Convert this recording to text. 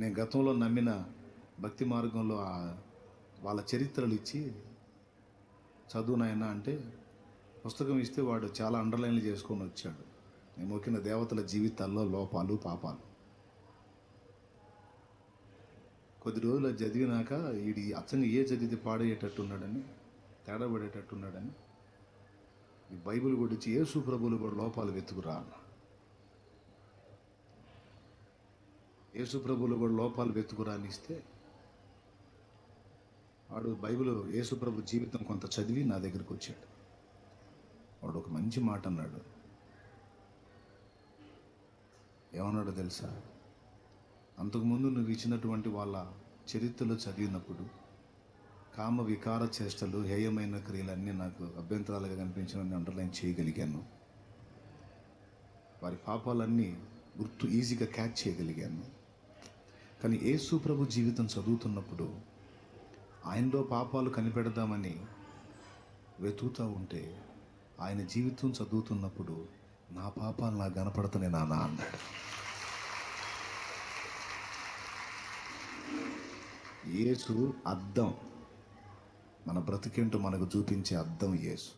నేను గతంలో నమ్మిన భక్తి మార్గంలో వాళ్ళ చరిత్రలు ఇచ్చి చదువు నాయనా అంటే పుస్తకం ఇస్తే వాడు చాలా అండర్లైన్లు చేసుకొని వచ్చాడు. నేను మొక్కిన దేవతల జీవితాల్లో లోపాలు పాపాలు. కొద్ది రోజులు అది చదివినాక వీడి అచ్చంగా ఏ చదివితే పాడయ్యేటట్టున్నాడని తేడా పడేటట్టున్నాడని ఈ బైబిల్ కూడా ఇచ్చి యేసు ప్రభువులు కూడా లోపాలు వెతుకురా అన్నా యేసుప్రభువులు కూడా లోపాలు వెతుకురానిస్తే వాడు బైబిల్ యేసుప్రభు జీవితం కొంత చదివి నా దగ్గరికి వచ్చాడు. వాడు ఒక మంచి మాట అన్నాడు. ఏమన్నాడో తెలుసా? అంతకుముందు నువ్వు ఇచ్చినటువంటి వాళ్ళ చరిత్రలో చదివినప్పుడు కామ వికార చేష్టలు హేయమైన క్రియలన్నీ నాకు అభ్యంతరాలుగా కనిపించిన అండర్లైన్ చేయగలిగాను. వారి పాపాలన్నీ గుర్తు ఈజీగా క్యాచ్ చేయగలిగాను. కానీ యేసు ప్రభు జీవితం చదువుతున్నప్పుడు ఆయనలో పాపాలు కనిపెడదామని వెతుకుతూ ఉంటే ఆయన జీవితం చదువుతున్నప్పుడు నా పాపాలు నాకు కనపడుతున్నాయి నాన్న అన్నాడు. యేసు అద్దం మన బ్రతికేంటో మనకు చూపించే అద్దం యేసు.